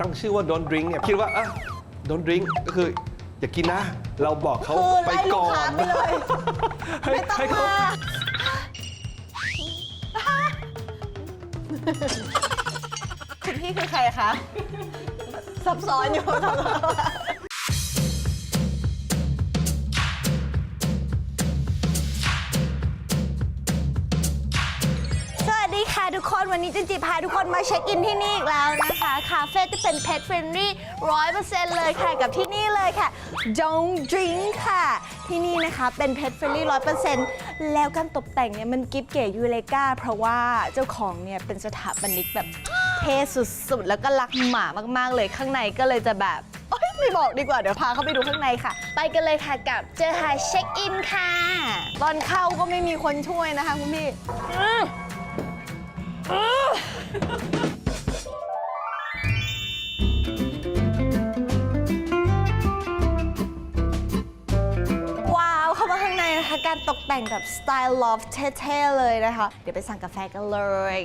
ตั้งชื่อว่า don't drink เนี่ยคิดว่าอะ don't drink ก็คืออย่ากินนะ เราบอกเขาคือไปไล่ลูก่กอค้าน ไปเลยให้ไม่ต้องให้เขามา คุณพี่คือใครคะ ซับซ้อนอยู่ วันนี้จินจิพาทุกคนมาเช็คอินที่นี่อีกแล้วนะคะ คาเฟ่ที่เป็น pet friendly ร้อยเปอร์เซ็นต์เลยค่ะ กับที่นี่เลยค่ะ Don't Drink ค่ะ ที่นี่นะคะเป็น pet friendly ร้อยเปอร์เซ็นต์แล้วการตกแต่งเนี่ยมันกิฟเก๋ยูเลกาเพราะว่าเจ้าของเนี่ยเป็นสถาปนิกแบบเท่สุดๆ แล้วก็รักหมามากๆ เลยข้างในก็เลยจะแบบโอ๊ยไม่บอกดีกว่าเดี๋ยวพาเข้าไปดูข้างในค่ะ ไปกันเลยค่ะกับเจอหาเช็คอินค่ะ ตอนเข้าก็ไม่มีคนช่วยนะคะคุณพี่ ว้าว เข้ามาข้างในนะคะ การตกแต่งแบบสไตล์ลอฟเท่ๆเลยนะคะ เดี๋ยวไปสั่งกาแฟกันเลย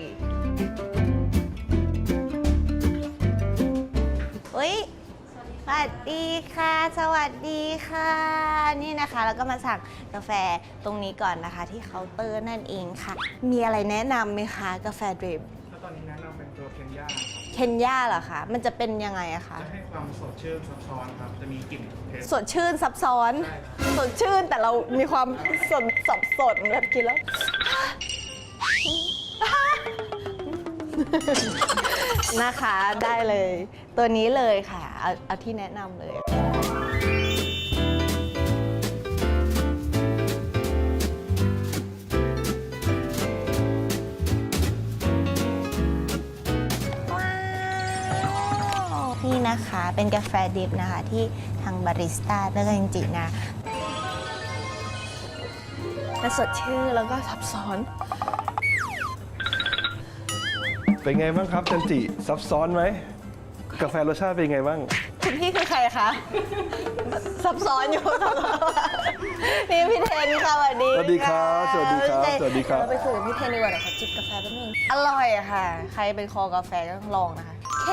เฮ้ย วัสดีค่ะ สวัสดีค่ะ นี่นะคะแล้วก็มาสั่งกาแฟตรงนี้ก่อนนะคะ ที่เคาน์เตอร์นั่นเองค่ะ มีอะไรแนะนำไหมคะกาแฟดริปแล้วตอนนี้แนะนำเป็นตัวเคนย่าครับเคนยาเหรอคะ มันจะเป็นยังไงอะคะ จะให้ความสดชื่นซับซ้อนครับ จะมีกลิ่นเทสสดชื่นซับซ้อน สดชื่นแต่เรามีความสดสับสนแบบกินแล้ว นะคะได้เลย ตัวนี้เลยค่ะ เอาเอาที่แนะนำเลยว้าวนี่นะคะเป็นกาแฟดิบนะคะ ที่ทางบาริสต้าแล้วก็จริงๆนะและสดชื่นแล้วก็ซับซ้อน เป็นไงบ้างครับจันจิซับซ้อนไหม กาแฟรสชาติเป็นไงบ้าง คุณพี่คือใครคะ ซับซ้อนอยู่ซับซ้อนนี่พี่เทนค่ะสวัสดีสวัสดีครับสวัสดีครับะสวัสดีครับ เราไปคุยกับพี่เทนดีกว่าเดี๋ยวขอจิบกาแฟแป๊บนึง อร่อยอะค่ะ ใครเป็นคอกาแฟก็ต้องลองนะคะเค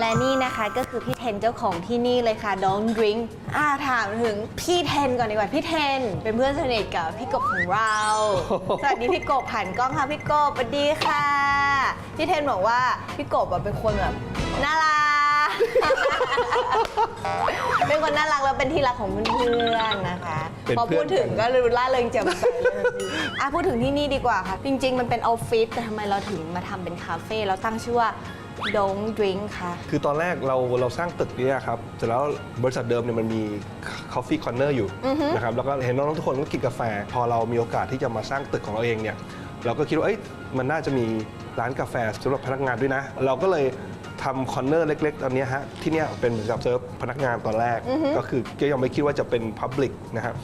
และนี่นะคะก็คือพี่เทนเจ้าของที่นี่เลยค่ะ Don't Drink อ่าถามถึงพี่เทนก่อนดีกว่าพี่เทน เป็นเพื่อนสนิทกับพี่กบของเรา สวัสดีพี่กบผ่านกล้องค่ะพี่กบสวัสดีค่ะ พี่เทนบอกว่าพี่กบอะเป็นคนแบบน่ารัก เป็นคนน่ารักแล้วเป็นที่รักของเพื่อนๆนะคะ เป็นพอเพื่พูอนดถึงกันก็รู้ล่าเริงแจ่มใสเลยอะพูดถึงที่นี่ดีกว่าค่ะ จริง ๆ มันเป็นออฟฟิศแต่ทำไมเราถึงมาทำเป็นคาเฟ่แล้วตั้งชื่อว่า Don't Drink ค่ะ คือตอนแรกเราเราสร้างตึกเนี้ครับเสร็จแล้วบริษัทเดิมเนี่ยมันมี Coffee Corner อยู่นะครับแล้วก็เห็นน้องๆทุกคนก็กินกาแฟ พอเรามีโอกาสที่จะมาสร้างตึกของเราเองเนี่ยเราก็คิดว่าเอ้ยมันน่าจะมีร้านกาแฟสำหรับพนักงานด้วยนะ เราก็เลยทำคอนเนอร์เล็กๆตอนเนี้ยฮะที่เนี้ยเป็นเหมือนกับเซิร์ฟพนักงานตอนแรก ก็คือก็ยังไม่คิดว่าจะเป็น Public นะครับ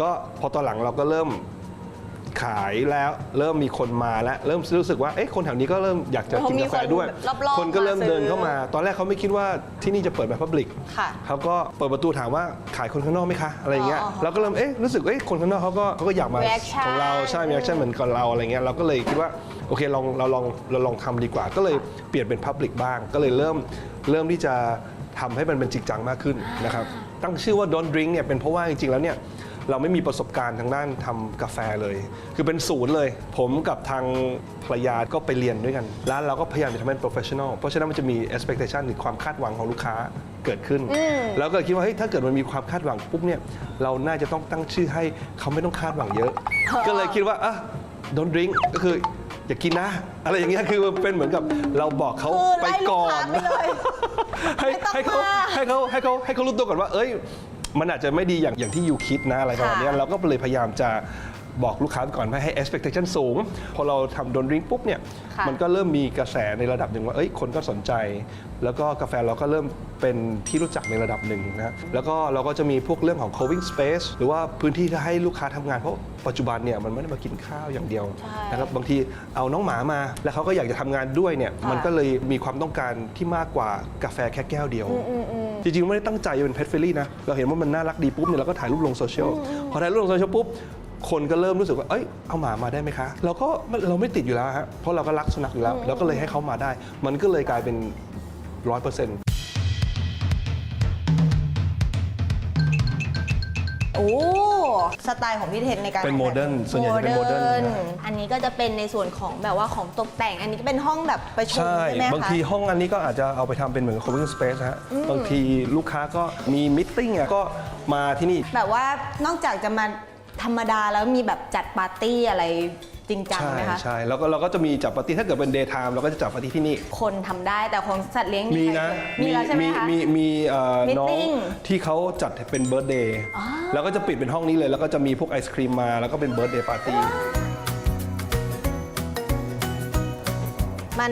ก็พอตอนหลังเราก็เริ่ม ขายแล้วเริ่มมีคนมาแล้วเริ่มรู้สึกว่าเอ๊ะคนแถวนี้ก็เริ่มอยากจะโอ้กินมีกาแฟด้วยคนรอบๆคนก็เริ่มมาซื้อเดินเข้ามา ตอนแรกเขาไม่คิดว่าที่นี่จะเปิดแบบพับลิกค่ะเขาก็เปิดประตูถามว่าขายคนข้างนอกไหมคะอะไรอย่างเงี้ยอ๋อเราก็เริ่มเอ๊ะรู้สึกเอ๊ะคนข้างนอกเขาก็เขาก็อยากมา Reaction ของเราใช่มีแอคชั่นเหมือนกับเราอะไรเงี้ยเราก็เลยคิดว่าโอเคลองเราลองเราลองทำดีกว่า ก็เลยเปลี่ยนเป็นพับลิกบ้าง ก็เลยเริ่มเริ่มที่จะทำให้มันเป็นจริงจังมากขึ้นนะครับตั้งชื่อว่า Don't Drink เนี่ยเป็นเพราะว่าจริงๆแล้วเนี่ย เราไม่มีประสบการณ์ทางด้านทำกาแฟเลย คือเป็นศูนย์เลย ผมกับทางภรรยาก็ไปเรียนด้วยกันร้านเราก็พยายามจะทำให้เป็น professional เพราะฉะนั้นมันจะมี expectation หรือความคาดหวังของลูกค้าเกิดขึ้น แล้วก็คิดว่าเฮ้ยถ้าเกิดมันมีความคาดหวังปุ๊บเนี่ยเราน่าจะต้องตั้งชื่อให้เขาไม่ต้องคาดหวังเยอะ ก็เลยคิดว่าอะ don't drink ก็คืออย่ากินนะ อะไรอย่างเงี้ยคือมันเป็นเหมือนกับเราบอกเขาคือไปไล่ลูก่กอค้านไปเลยให้ไม่ต้องให้เขามาให้เขาให้เขาให้เขารู้ตัวก่อนว่า เอ้ย มันอาจจะไม่ดีอย่างอย่างที่ยูคิดนะอะไรประมาณเนี้ยค่ะ เราก็เลยพยายามจะบอกลูกค้าไปก่อนไม่ให้ expectation สูง พอเราทำโดนริงปุ๊บเนี่ยค่ะ มันก็เริ่มมีกระแสในระดับหนึ่งว่าเอ้ยคนก็สนใจ แล้วก็กาแฟเราก็เริ่มเป็นที่รู้จักในระดับหนึ่งนะแล้วก็เราก็จะมีพวกเรื่องของ co-working space หรือว่าพื้นที่ที่ให้ลูกค้าทำงานเพราะปัจจุบันเนี่ยมันไม่ได้มากินข้าวอย่างเดียวใช่ นะครับ บางทีเอาน้องหมามา แล้วเขาก็อยากจะทำงานด้วยเนี่ยค่ะมันก็เลยมีความต้องการที่มากกว่ากาแฟแค่แก้วเดียว อืมอืม จริงๆ ไม่ได้ตั้งใจจะเป็นเพ t เฟร n ลี่นะ เราเห็นว่ามันน่ารักดีปุ๊บเนี่ยเราก็ถ่ายรูปลงโซเชียล พอถ่ายรูปลงโซเชียลปุ๊บ คนก็เริ่มรู้สึกว่า เอ้ย เอาหมามาได้ไหมคะ เราก็เราไม่ติดอยู่แล้วฮะ เพราะเราก็รักสุนัขอยู่แล้ว เราก็เลยให้เขามาได้ มันก็เลยกลายเป็นร้อยเปอร์เซ็นต์ โอ้สไตล์ของพี่เทนในการเป็นโมเดิร์นส่วนใหญ่จะเป็นโมเดิร์นนะ อันนี้ก็จะเป็นในส่วนของแบบว่าของตกแต่ง อันนี้ก็เป็นห้องแบบประชุมใช่ ใช่ไหมคะ บางทีห้องอันนี้ก็อาจจะเอาไปทำเป็นเหมือน co-working space ฮะ บางทีลูกค้าก็มีมิทติ้งอะก็มาที่นี่ แบบว่านอกจากจะมา ธรรมดาแล้วมีแบบจัดปาร์ตี้อะไรจริงจังใช่ไหมคะใช่แล้วก็เราก็จะมีจัดปาร์ตี้ถ้าเกิดเป็น day time เราก็จะจัดปาร์ตี้ที่นี่ คนทำได้แต่ของสัตว์เลี้ยงมีใครนะมีแล้วใช่ไหมมีคะ มีมีเอ่อ Meeting น้องที่เขาจัดเป็นเบิร์ d เดย์อ๋อแล้วก็จะปิดเป็นห้องนี้เลย แล้วก็จะมีพวกไอศครีมมาแล้วก็เป็นเบิร์ d เดย์ปาร์ตี้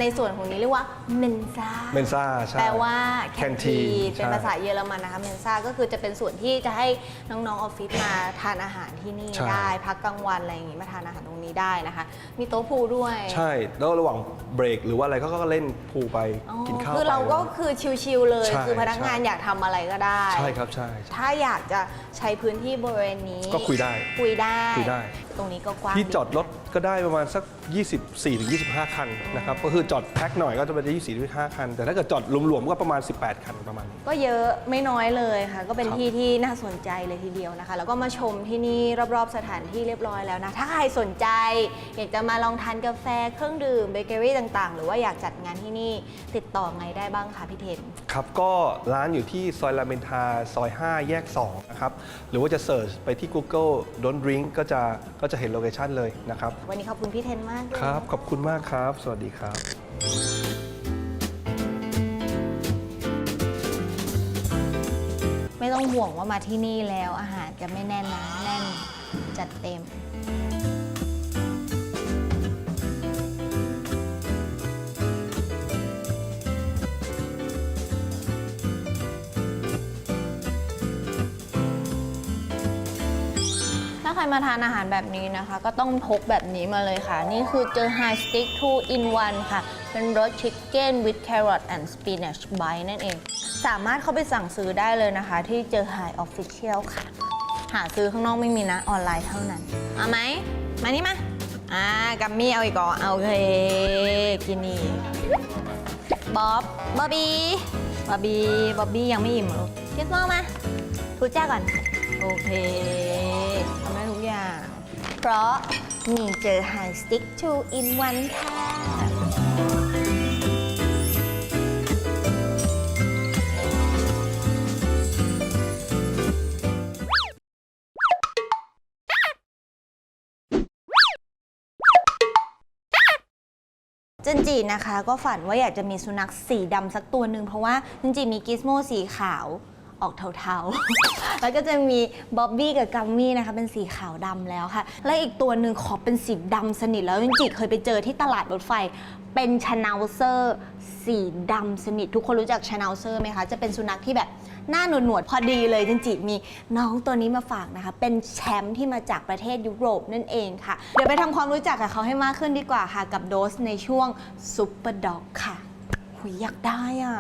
ในส่วนของนี้เรียกว่าเมนซ่าเมนซ่าใช่แปลว่าแคน Canteen ทีนเป็นใช่ ภาษาเยอรมันนะคะเมนซ่าก็คือจะเป็นส่วนที่จะให้น้องๆออฟฟิศมาทานอาหารที่นี่ใช่ ได้พักกลางวันอะไรอย่างงี้มาทานอาหารตรงนี้ได้นะคะ มีโต๊ะพูลด้วยใช่ แล้วระหว่างเบรกหรือว่าอะไรเขาก็เล่นพูลไปอ๋อกินข้าวคือเราไป ก็คือชิลๆเลย ใช่คือพนักงานใช่ อยากทำอะไรก็ได้ ใช่ครับใช่ใช่ถ้าอยากจะใช้พื้นที่บริเวณนี้ก็คุยได้คุยได้ คุยได้ ตรงนี้ก็กว้าง ที่จอดรถนะ ก็ได้ประมาณสัก 24-25 คันนะครับก็คือจอดแพ็คหน่อยก็จะเป็น24-25 คัน แต่ถ้าเกิดจอดรวมๆก็ประมาณ 18 คันประมาณนี้ ก็เยอะไม่น้อยเลยค่ะ ก็เป็นครับ ที่ที่น่าสนใจเลยทีเดียวนะคะ แล้วก็มาชมที่นี่รอบๆสถานที่เรียบร้อยแล้วนะ ถ้าใครสนใจ อยากจะมาลองทานกาแฟเครื่องดื่มเบเกอรี่ต่างๆ หรือว่าอยากจัดงานที่นี่ติดต่อไงได้บ้างคะพี่เทน ครับก็ร้านอยู่ที่ซอยรามอินทราซอย 5 แยก 2 นะครับ หรือว่าจะเสิร์ชไปที่ Google Don't Drink ก็จะก็จะเห็นโลเคชันเลยนะครับวันนี้ขอบคุณพี่เทนมากเลยครับ ขอบคุณมากครับ สวัสดีครับไม่ต้องห่วงว่ามาที่นี่แล้วอาหารจะไม่แน่นนะแน่นจัดเต็ม ถ้าใครมาทานอาหารแบบนี้นะคะ ก็ต้องพกแบบนี้มาเลยค่ะ นี่คือเจอ High Stick 2 in 1 ค่ะ เป็นรส Chicken with Carrot and Spinach Bite นั่นเอง สามารถเข้าไปสั่งซื้อได้เลยนะคะ ที่เจอ High Official ค่ะ หาซื้อข้างนอกไม่มีนะ ออนไลน์เท่านั้น เอาไหม มานี่มา อ่า กัมมี่เอาอีกก่อเอาเคกินนี่บ๊อบบ๊อบบี้บ๊อบบี้บ๊อบบี้ยังไม่อิ่มหรอกเรียกพ่อมาทูจ้าก่อน โอเค เพราะมีเจอ High Stick 2 in 1ค่ะจันจีนะคะก็ฝันว่าอยากจะมีสุนัขสีดำสักตัวหนึ่งเพราะว่าจันจีมีกิสโมสีขาว ออกเทาๆ แล้วก็จะมีบ๊อบบี้กับกัมมี่นะคะ เป็นสีขาวดำแล้วค่ะ และอีกตัวหนึ่งขอเป็นสีดำสนิทแล้วจันจีเคยไปเจอที่ตลาดรถไฟ เป็นชานาลเซอร์สีดำสนิท ทุกคนรู้จักชานาลเซอร์ไหมคะ จะเป็นสุนัขที่แบบหน้าหนวดๆพอดีเลยจันจีมีน้องตัวนี้มาฝากนะคะ เป็นแชมป์ที่มาจากประเทศยุโรปนั่นเองค่ะ เดี๋ยวไปทำความรู้จักกับเขาให้มากขึ้นดีกว่าค่ะ กับโดสในช่วงซุปเปอร์ด็อกค่ะหุยอยากได้อะ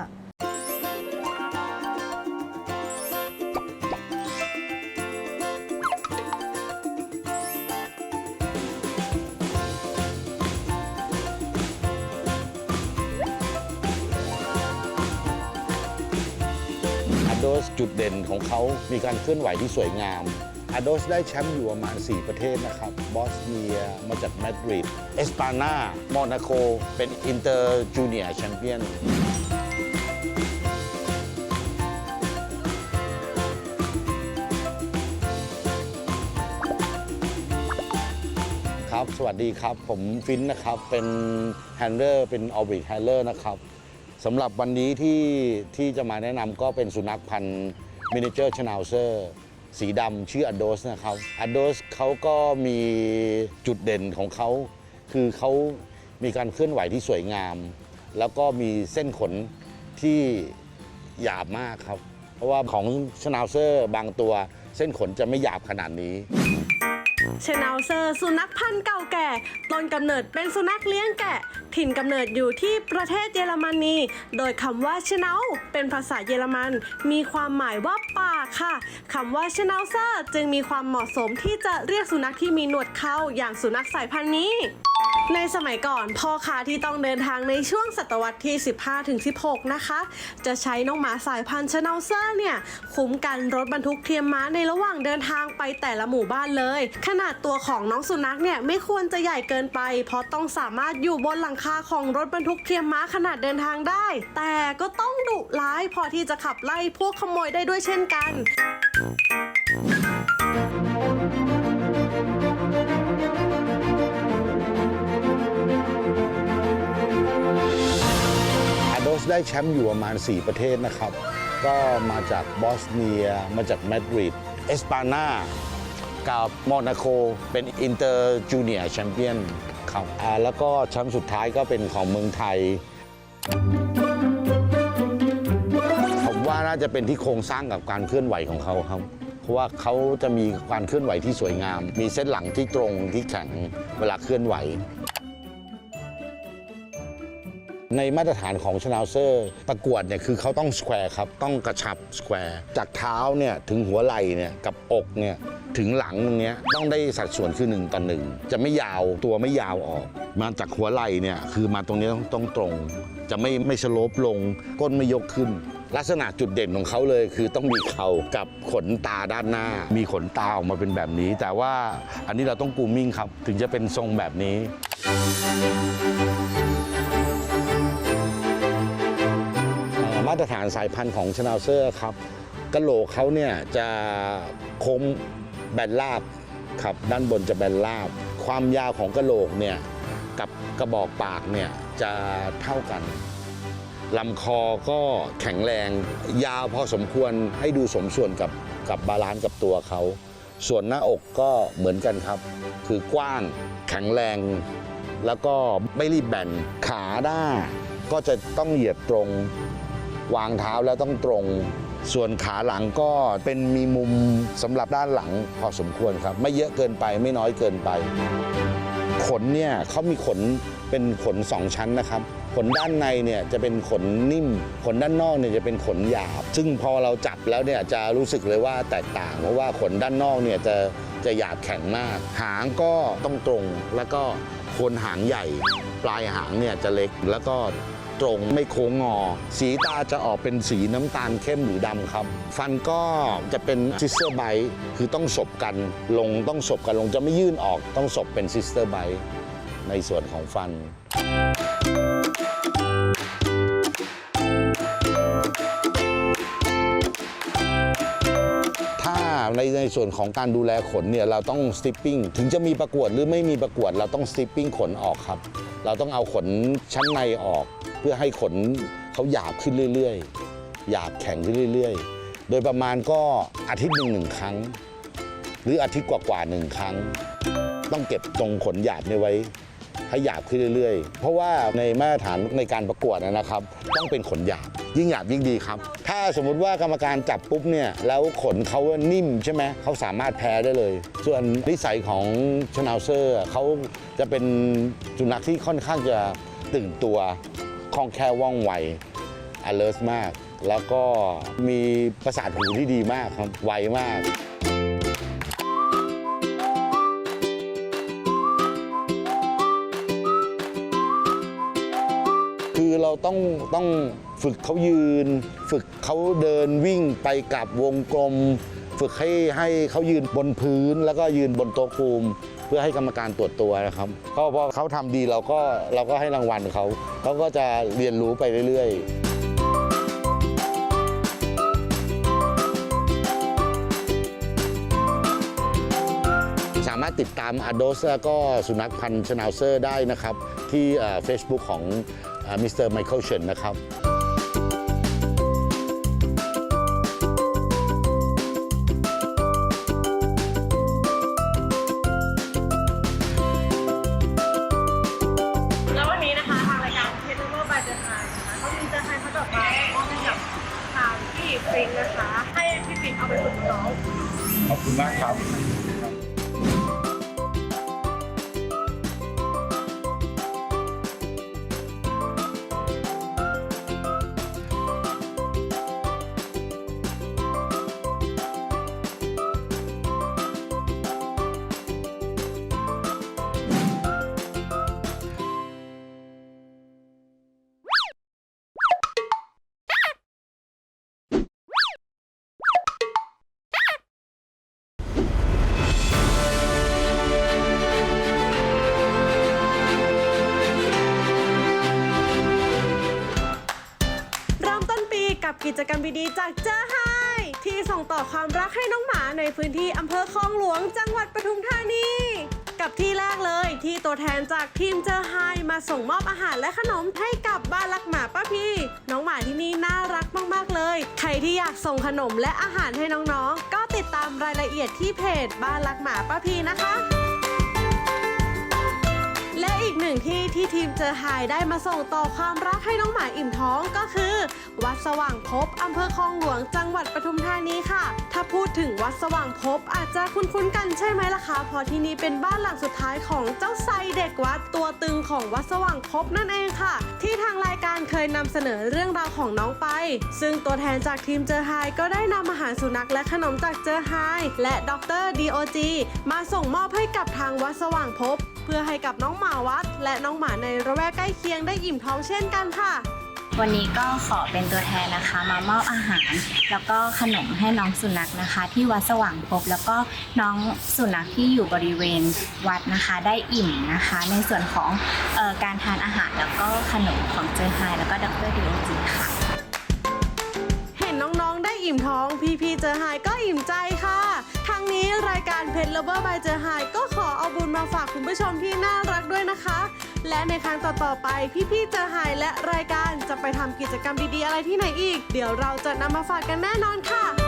อาโดสจุดเด่นของเขามีการเคลื่อนไหวที่สวยงามอาโดสได้แชมป์อยู่ประมาณ 4 ประเทศนะครับ บอสเนียมาจากมาดริด เอสปานาโมนาโก เป็นอินเตอร์จูเนียร์แชมเปี้ยนครับ สวัสดีครับ ผมฟินนะครับ เป็นแฮนเดอร์ เป็นออบิ t แฮนเดอร์นะครับ สำหรับวันนี้ที่ที่จะมาแนะนำก็เป็นสุนัขพันธุ์มินิเจอร์ชน n เซอร์สีดำชื่ออ d โดสนะครับอ d โดสเขาก็มีจุดเด่นของเขา คือเขามีการเคลื่อนไหวที่สวยงาม แล้วก็มีเส้นขนที่หยาบมากครับ เพราะว่าของชน n เซอร์บางตัวเส้นขนจะไม่หยาบขนาดนี้ เชนาวเซอร์สุนัขพันธุ์เก่าแก่ ต้นกำเนิดเป็นสุนัขเลี้ยงแกะ ถิ่นกำเนิดอยู่ที่ประเทศเยอรมนี โดยคำว่าเชนาวเป็นภาษาเยอรมัน มีความหมายว่าป่าค่ะ คำว่าเชนาวเซอร์จึงมีความเหมาะสมที่จะเรียกสุนัขที่มีหนวดเขาอย่างสุนัขสายพันธุ์นี้ ในสมัยก่อนพ่อค้าที่ต้องเดินทางในช่วงศตวรรษที่ 15-16 นะคะ จะใช้น้องหมาสายพันธุ์ชนาวเซอร์เนี่ยคุ้มกันรถบรรทุกเทียมม้าในระหว่างเดินทางไปแต่ละหมู่บ้านเลย ขนาดตัวของน้องสุนัขเนี่ยไม่ควรจะใหญ่เกินไป เพราะต้องสามารถอยู่บนหลังคาของรถบรรทุกเทียมม้าขนาดเดินทางได้ แต่ก็ต้องดุร้ายพอที่จะขับไล่พวกขโมยได้ด้วยเช่นกัน ได้แชมป์อยู่ประมาณ 4 ประเทศนะครับ ก็มาจากบอสเนีย มาจากมาดริด เอสปานากับโมนาโคเป็นอินเตอร์จูเนียร์แชมเปี้ยนครับแล้วก็แชมป์สุดท้ายก็เป็นของเมืองไทย ผมว่าน่าจะเป็นที่โครงสร้างกับการเคลื่อนไหวของเขาครับ เพราะว่าเขาจะมีการเคลื่อนไหวที่สวยงาม มีเส้นหลังที่ตรงที่แข็งเวลาเคลื่อนไหว ในมาตรฐานของชนา u เซอร์ ประกวดเนี่ยคือเขาต้องสแควร์ครับ ต้องกระชับสแควร์ จากเท้าเนี่ยถึงหัวไหล่เนี่ยกับอกเนี่ยถึงหลังตรงเนี้ยต้องได้สัดส่วนคือ1ต่อหนึ่งจะไม่ยาวตัวไม่ยาวออก มาจากหัวไหล่เนี่ยคือมาตรงนี้ต้องต้องตรง จะไม่ไม่สโลปลง ก้นไม่ยกขึ้น ลักษณะจุดเด่นของเขาเลย คือต้องมีเขากับขนตาด้านหน้า มีขนตาออกมาเป็นแบบนี้ แต่ว่าอันนี้เราต้องกรูมมิ่งครับ ถึงจะเป็นทรงแบบนี้ มาตรฐานสายพันธุ์ของชนา u เซอร์ครับกระโหลกเขาเนี่ยจะค้งแบนราบครับด้านบนจะแบนราบ ความยาวของกระโหลกเนี่ยกับกระบอกปากเนี่ยจะเท่ากันลำคอก็แข็งแรง ยาวพอสมควรให้ดูสมส่วนกับกับบาลานซ์กับตัวเขา ส่วนหน้าอกก็เหมือนกันครับ คือกว้างแข็งแรง แล้วก็ไม่รีบแบนขาหน้าก็จะต้องเหยียบตรง วางเท้าแล้วต้องตรง ส่วนขาหลังก็เป็นมีมุมสำหรับด้านหลังพอสมควรครับ ไม่เยอะเกินไปไม่น้อยเกินไป ขนเนี่ยเขามีขนเป็นขนสองชั้นนะครับ ขนด้านในเนี่ยจะเป็นขนนิ่ม ขนด้านนอกเนี่ยจะเป็นขนหยาบ ซึ่งพอเราจับแล้วเนี่ยจะรู้สึกเลยว่าแตกต่าง เพราะว่าขนด้านนอกเนี่ยจะจะหยาบแข็งมาก หางก็ต้องตรงแล้วก็โคนหางใหญ่ ปลายหางเนี่ยจะเล็กแล้วก็ ตรงไม่โค้งงอ สีตาจะออกเป็นสีน้ำตาลเข้มหรือดำครับ ฟันก็จะเป็นซิสเตอร์ไบคือต้องสบกันลงต้องสบกันลงจะไม่ยื่นออกต้องสบเป็นซิสเตอร์ไบในส่วนของฟันถ้าในในส่วนของการดูแลขนเนี่ยเราต้องสติปปิ้งถึงจะมีประกวดหรือไม่มีประกวด เราต้องสติปปิ้งขนออกครับ เราต้องเอาขนชั้นในออก พื่อให้ขนเขาหยาบขึ้นเรื่อยๆ หยาบแข็งขึ้นเรื่อยๆ โดยประมาณก็อาทิตย์หนึ่งหนึ่งครั้ง หรืออาทิตย์กว่าๆหนึ่งครั้ง ต้องเก็บตรงขนหยาบเนี่ยไว้ให้หยาบขึ้นเรื่อยๆ เพราะว่าในมาตรฐานในการประกวดนะครับ ต้องเป็นขนหยาบ ยิ่งหยาบยิ่งดีครับ ถ้าสมมุติว่ากรรมการจับปุ๊บเนี่ยแล้วขนเขานิ่มใช่ไหมเขาสามารถแพ้ได้เลย ส่วนนิสัยของชนา u เซอร์เขาจะเป็นสุนัขที่ค่อนข้างจะตื่นตัว คล่องแคล่วว่องไว alert มาก แล้วก็มีประสาทหูที่ดีมากครับ ไวมาก คือเราต้องต้องฝึกเขายืน ฝึกเขาเดินวิ่งไปกลับวงกลม ฝึกให้ให้เขายืนบนพื้นแล้วก็ยืนบนโต๊ะครูม เพื่อให้กรรมการตรวจตัวนะครับก็พอเขาทำดีเราก็เราก็ให้รางวัลเขาเขาก็จะเรียนรู้ไปเรื่อยๆสามารถติดตามอ d โดสแล้วก็สุนัขพันธ์ชนาวเซอร์ได้นะครับ ที่เฟซบุ๊กของมิสเตอร์ไมเคิลเชนนะครับากครับ จกรรมดีๆจากเจอไฮที่ส่งต่อความรักให้น้องหมาในพื้นที่อำเภอคลองหลวงจังหวัดปทุมธานี กับที่แรกเลยที่ตัวแทนจากทีมเจอไฮมาส่งมอบอาหารและขนมให้กับบ้านรักหมาป้าพี่ น้องหมาที่นี่น่ารักมากๆเลย ใครที่อยากส่งขนมและอาหารให้น้องๆ ก็ติดตามรายละเอียดที่เพจบ้านรักหมาป้าพี่นะคะ และอีกหนึ่งที่ที่ทีมเจอไฮได้มาส่งต่อความรักให้น้องหมาอิ่มท้องก็คือ วัดสว่างภพอำเภอคลองหลวงจังหวัดปทุมธานีค่ะ ถ้าพูดถึงวัดสว่างภพอาจจะคุ้นๆกันใช่ไหมล่ะคะเพราะที่นี่เป็นบ้านหลังสุดท้ายของเจ้าไซเด็กวัดตัวตึงของวัดสว่างภพนั่นเองค่ะ ที่ทางรายการเคยนำเสนอเรื่องราวของน้องไป ซึ่งตัวแทนจากทีมเจอไฮก็ได้นำอาหารสุนัขและขนมจากเจอไฮและดร DOG มาส่งมอบให้กับทางวัดสว่างภพ เพื่อให้กับน้องหมาวัด และน้องหมาในระแวกใกล้เคียงได้อิ่มท้องเช่นกันค่ะ วันนี้ก็ขอเป็นตัวแทนนะคะ มามอบอาหาร แล้วก็ขนมให้น้องสุนัขนะคะ ที่วัดสว่างภพแล้วก็น้องสุนัขที่อยู่บริเวณวัดนะคะได้อิ่มนะคะ ในส่วนของเออการทานอาหารแล้วก็ขนมของเจอไฮแล้วก็ดรดีโอจีค่ะ เห็นน้องๆได้อิ่มท้อง พี่ๆเจอไฮก็อิ่มใจค่ะทาง นี้รายการเพนเลเวอร์บายเจอไฮก็ขอเอาบุญมาฝากคุณผู้ชมที่น่ารักด้วยนะคะ และในครั้งต่อๆไปพี่ๆเจอไฮและรายการจะไปทำกิจกรรมดีๆอะไรที่ไหนอีก เดี๋ยวเราจะนำมาฝากกันแน่นอนค่ะ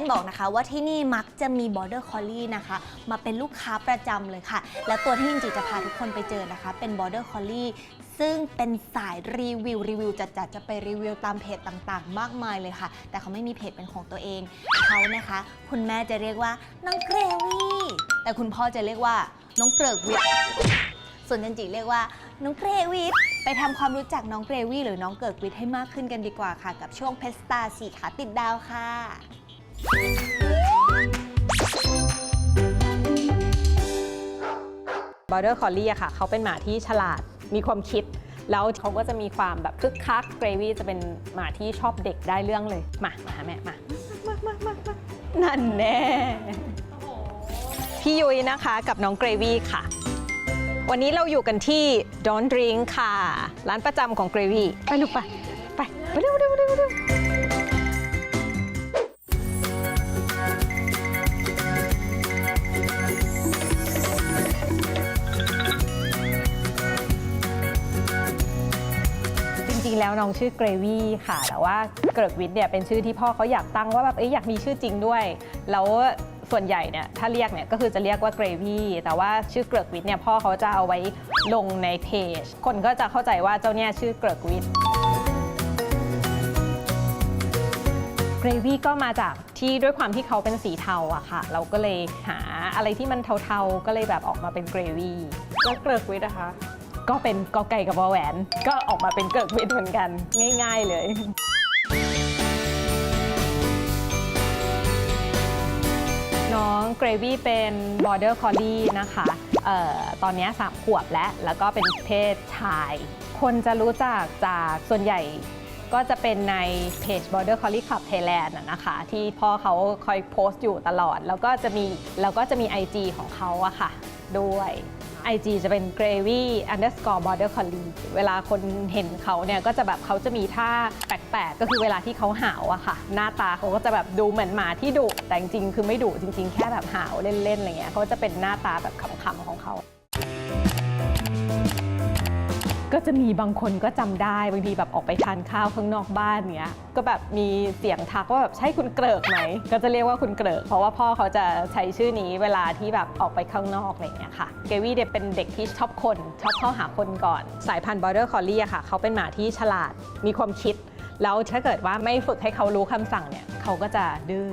นบอกนะคะว่าที่นี่มักจะมี Border Collie นะคะ มาเป็นลูกค้าประจำเลยค่ะ และตัวที่จริงๆจะพาทุกคนไปเจอนะคะ เป็น Border Collie ซึ่งเป็นสายรีวิวรีวิวจัดๆจะไปรีวิวตามเพจต่างๆ มากมายเลยค่ะ แต่เขาไม่มีเพจเป็นของตัวเองเขานะคะ คุณแม่จะเรียกว่าน้องเกรวี่แต่คุณพ่อจะเรียกว่าน้องเปลือกวิทส่วนจันจิเรียกว่าน้องเกรวิทไปทำความรู้จักน้องเกรวี่หรือน้องเกิดวิทให้มากขึ้นกันดีกว่าค่ะ กับช่วงเพสตาสีขาติดดาวค่ะ บอ r เดอร์คอลลี่อะค่ะ เขาเป็นหมาที่ฉลาดมีความคิด แล้วเขาก็จะมีความแบบคึกคักเกรวี่จะเป็นหมาที่ชอบเด็กได้เรื่องเลย มา มาหาแม่ มา มามามามานั่นแน่พี่ยุ้ยนะคะกับน้องเกรวี่ค่ะ วันนี้เราอยู่กันที่ Don't Drink ค่ะ ร้านประจำของเกรวี่ไปลูกไป ไป ไปเร็วเร็วเร็วเร็ว แล้วน้องชื่อเกรวี่ค่ะ แต่ว่าเกริกวิทย์เนี่ยเป็นชื่อที่พ่อเขาอยากตั้งว่าแบบเอ้ยอยากมีชื่อจริงด้วย แล้วส่วนใหญ่เนี่ยถ้าเรียกเนี่ยก็คือจะเรียกว่าเกรวี่แต่ว่าชื่อเกริกวิทย์เนี่ยพ่อเขาจะเอาไว้ลงในเพจ คนก็จะเข้าใจว่าเจ้าเนี่ยชื่อเกริกวิทย์เกรวี่ก็มาจากที่ด้วยความที่เขาเป็นสีเทาอะค่ะ เราก็เลยหาอะไรที่มันเทาๆ ก็เลยแบบออกมาเป็นเกรวี่แล้วเกลือกวิทย์นะคะ ก็เป็นกอไก่กับวอแหวน ก็ออกมาเป็นเกิร์กวิทเหมือนกัน ง่ายๆเลยน้องเกรวี่เป็น Border Collie นะคะออตอนนี้สามขวบแล้ว แล้วก็เป็นเพศชาย คนจะรู้จักจากส่วนใหญ่ก็จะเป็นในเพจ Border Collie Club Thailand นะคะ ที่พ่อเขาคอยโพสต์อยู่ตลอด แล้วก็จะมีแล้วก็จะมี IG ของเขาอะค่ะ ด้วย IG จะเป็น gravy underscore border collie เวลาคนเห็นเขาเนี่ยก็จะแบบเขาจะมีท่าแปลกๆ ก็คือเวลาที่เขาหาวอะค่ะ หน้าตาเขาก็จะแบบดูเหมือนหมาที่ดุแต่จริงๆคือไม่ดุจริง ๆ แค่แบบหาวเล่นๆอะไรเงี้ยเขาจะเป็นหน้าตาแบบขำๆของเขา ก็จะมีบางคนก็จำได้บางทีแบบออกไปทานข้าวข้างนอกบ้านเนี้ยก็แบบมีเสียงทักว่าแบบใช่คุณเกริกไหมก็จะเรียกว่าคุณเกริก เพราะว่าพ่อเขาจะใช้ชื่อนี้เวลาที่แบบออกไปข้างนอกอะไรอย่างเงี้ยค่ะเกวี่เนี่ยเป็นเด็กที่ชอบคนชอบเข้าหาคนก่อน สายพันธุ์ Border Collie อะค่ะเขาเป็นหมาที่ฉลาดมีความคิด แล้วถ้าเกิดว่าไม่ฝึกให้เขารู้คำสั่งเนี่ยเขาก็จะดื้อ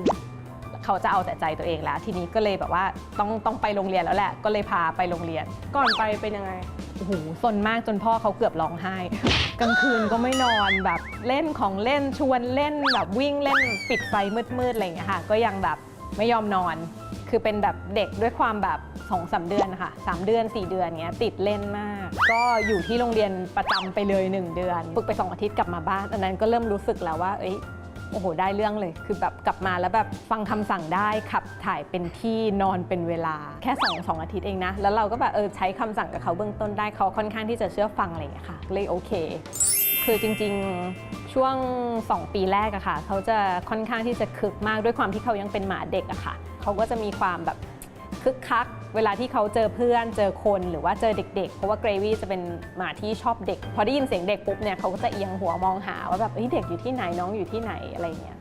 เขาจะเอาแต่ใจตัวเองแล้ว ทีนี้ก็เลยแบบว่าต้องต้องไปโรงเรียนแล้วแหละ ก็เลยพาไปโรงเรียน ก่อนไปเป็นยังไง โอ้โหซนมากจนพ่อเขาเกือบร้องไห้ กลางคืนก็ไม่นอนแบบเล่นของเล่นชวนเล่นแบบวิ่งเล่นปิดไฟมืดๆอะไรอย่างเงี้ยค่ะ ก็ยังแบบไม่ยอมนอน คือเป็นแบบเด็กด้วยความแบบสองสามเดือนนะคะสามเดือน4เดือนเงี้ยติดเล่นมาก ก็อยู่ที่โรงเรียนประจำไปเลย1เดือน ฝึกไป2อาทิตย์กลับมาบ้านอันนั้นก็เริ่มรู้สึกแล้วว่า เอ้ย โอ้โห ได้เรื่องเลย คือแบบกลับมาแล้วแบบฟังคำสั่งได้ขับถ่ายเป็นที่นอนเป็นเวลาแค่2องสองอาทิตย์เองนะ แล้วเราก็แบบเออใช้คำสั่งกับเขาเบื้องต้นได้เขาค่อนข้างที่จะเชื่อฟังอะไรอย่างเงี้ยค่ะ เลยโอเค คือจริงๆช่วง 2 ปีแรกอะค่ะ เขาจะค่อนข้างที่จะคึกมากด้วยความที่เขายังเป็นหมาเด็กอะค่ะ เขาก็จะมีความแบบ คึกคัก เวลาที่เขาเจอเพื่อนเจอคนหรือว่าเจอเด็ก ๆ เพราะว่าเกรวี่จะเป็นหมาที่ชอบเด็ก พอได้ยินเสียงเด็กปุ๊บเนี่ยเขาก็จะเอียงหัวมองหาว่าแบบเฮ้ยเด็กอยู่ที่ไหนน้องอยู่ที่ไหนอะไรเงี้ย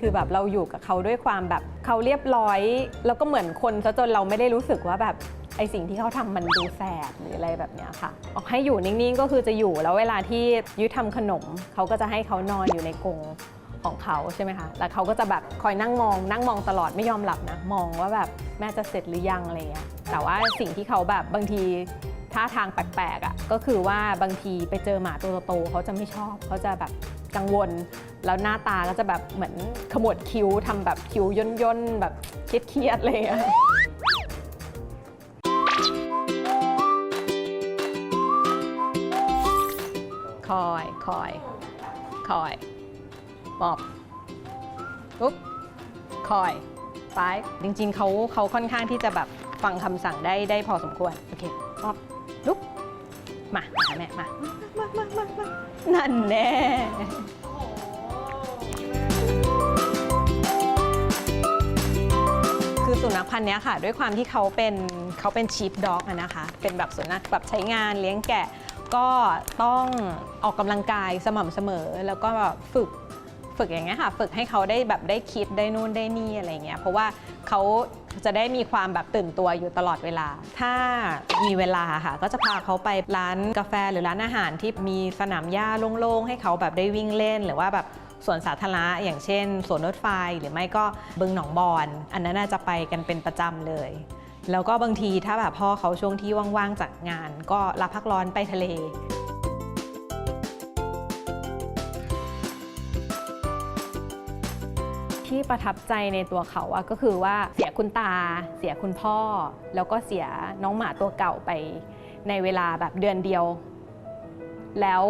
คือแบบเราอยู่กับเขาด้วยความแบบเขาเรียบร้อย แล้วก็เหมือนคนซะจนเราไม่ได้รู้สึกว่าแบบไอสิ่งที่เขาทำมันดูแสบหรืออะไรแบบเนี้ยค่ะ ออกให้อยู่นิ่งๆก็คือจะอยู่แล้วเวลาที่ยุ้ยทำขนม เขาก็จะให้เขานอนอยู่ในกรง ของเขาใช่ไหมคะแล้วเขาก็จะแบบคอยนั่งมองนั่งมองตลอดไม่ยอมหลับนะมองว่าแบบแม่จะเสร็จหรือยังอะไรเงี้ยแต่ว่าสิ่งที่เขาแบบบางทีท่าทางแปลกๆอะก็คือว่าบางทีไปเจอหมาตัวโตๆเขาจะไม่ชอบเขาจะแบบกังวล แล้วหน้าตาก็จะแบบเหมือนขมวดคิ้วทำแบบคิ้วย่นย่นๆแบบเครียดๆอะไรอย่างเลยคอยคอยคอย ปอบปุ๊บคอยไปจริงๆเขาเขาค่อนข้างที่จะแบบฟังคำสั่งได้ได้พอสมควร โอเคปอบลุกมาหาแม่มามามามามานั่นแน่คือสุนัขพันธุ์นี้ค่ะ ด้วยความที่เขาเป็นเขาเป็นชีฟด็อกนะคะ เป็นแบบสุนัขแบบใช้งานเลี้ยงแกะ ก็ต้องออกกำลังกายสม่ำเสมอ แล้วก็ฝึก ฝึกอย่างเงี้ยค่ะ ฝึกให้เขาได้แบบได้คิดได้นู่นได้นี่อะไรเงี้ยเพราะว่าเขาจะได้มีความแบบตื่นตัวอยู่ตลอดเวลา ถ้ามีเวลาค่ะ ก็จะพาเขาไปร้านกาแฟหรือร้านอาหารที่มีสนามหญ้าโล่งๆ ให้เขาแบบได้วิ่งเล่นหรือว่าแบบสวนสาธารณะอย่างเช่นสวนรถไฟหรือไม่ก็บึงหนองบอน อันนั้นน่าจะไปกันเป็นประจำเลย แล้วก็บางทีถ้าแบบพ่อเขาช่วงที่ว่างๆจากงาน ก็รับพักร้อนไปทะเล ที่ประทับใจในตัวเขาอะก็คือว่าเสียคุณตา เสียคุณพ่อ แล้วก็เสียน้องหมาตัวเก่าไปในเวลาแบบเดือนเดียว แล้ว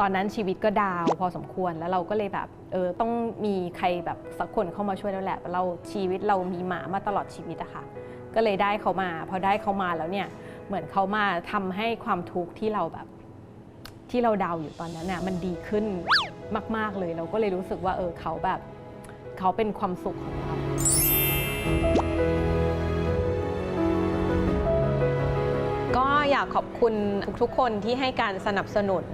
ตอนนั้นชีวิตก็ดาวพอสมควรแล้วเราก็เลยแบบเออต้องมีใครแบบสักคนเข้ามาช่วยแล้วแหละเราชีวิตเรามีหมามาตลอดชีวิตอะค่ะ ก็เลยได้เขามา พอได้เขามาแล้วเนี่ยเหมือนเขามาทำให้ความทุกข์ที่เราแบบที่เราดาวอยู่ตอนนั้นน่ะมันดีขึ้นมาก ๆเลยเราก็เลยรู้สึกว่าเออเขาแบบ เขาเป็นความสุขของเราก็อยากขอบคุณทุกๆคนที่ให้การสนับสนุน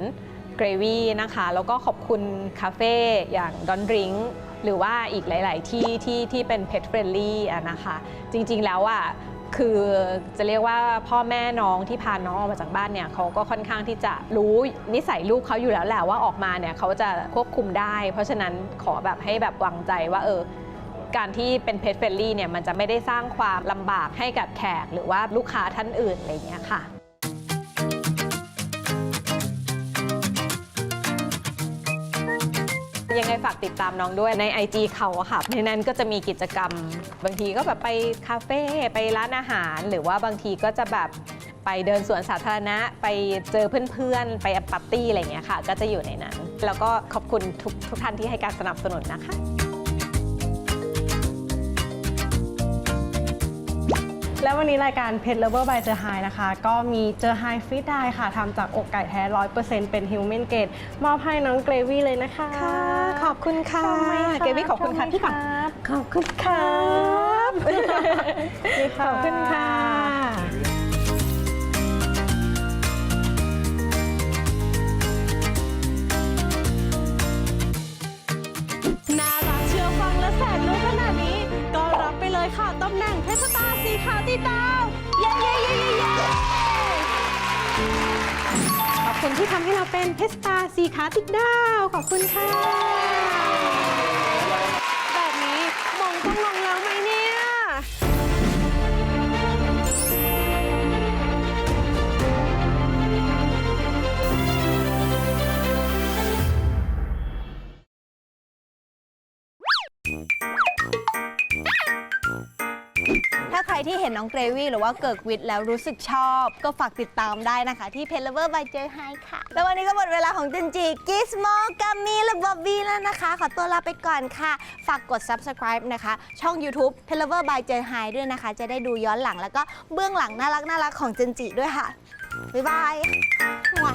เกรวี่นะคะ แล้วก็ขอบคุณคาเฟ่อย่างดอนริงหรือว่าอีกหลาย ๆ ที่ที่ที่เป็นเพ t Friendly อะนะคะ จริง ๆ แล้วอะ คือจะเรียกว่าพ่อแม่น้องที่พาน้องออกมาจากบ้านเนี่ยเขาก็ค่อนข้างที่จะรู้นิสัยลูกเขาอยู่แล้วแหละว่าออกมาเนี่ยเขาจะควบคุมได้ เพราะฉะนั้นขอแบบให้แบบวางใจว่าเออการที่เป็นเพจเฟ r ลี่เนี่ยมันจะไม่ได้สร้างความลำบากให้กับแขก หรือว่าลูกค้าท่านอื่นอะไรอย่างเงี้ยค่ะ ยังไงฝากติดตามน้องด้วยใน IG เขาอะค่ะในนั้นก็จะมีกิจกรรม บางทีก็แบบไปคาเฟ่ไปร้านอาหาร หรือว่าบางทีก็จะแบบไปเดินสวนสาธารณะ ไปเจอเพื่อนๆ ไปปาร์ตี้อะไรอย่างเงี้ยค่ะ ก็จะอยู่ในนั้น แล้วก็ขอบคุณทุกทุกท่านที่ให้การสนับสนุนนะคะ แล้ววันนี้รายการ Pet Lover by เจอไฮนะคะ ก็มีเจอไฮฟรีดายค่ะทำจากอกไก่แท้ 100%เป็น Human Grade มอบให้น้องเกรวี่เลยนะคะ ค่ะ ขอบคุณค่ะชอบไหมคะเกวี่ขอบคุณค่ะชอบไหมพี่ก่อนครับ ขอบคุณครับ นี่ค่ะ ขอบคุณค่ะ ขาวติดาวเย้เย้เย้เย้เย้ขอบคุณที่ทำให้เราเป็นเพสตาสีขาติดดาว ขอบคุณค่ะ นน้องเกรวี่หรือว่าเกิกวิทแล้วรู้สึกชอบ ก็ฝากติดตามได้นะคะ ที่เพจ Lover by เจอไฮค่ะ แล้ววันนี้ก็หมดเวลาของจันจีกิสโมกัมมีและบอบบี้แล้วนะคะ ขอตัวลาไปก่อนค่ะ ฝากกด subscribe นะคะ ช่อง YouTube p e l o v e r by เจอไฮด้วยนะคะ จะได้ดูย้อนหลังแล้วก็เบื้องหลังน่ารักน่ารักของจันจีด้วยค่ะ บ๊ายบายมัว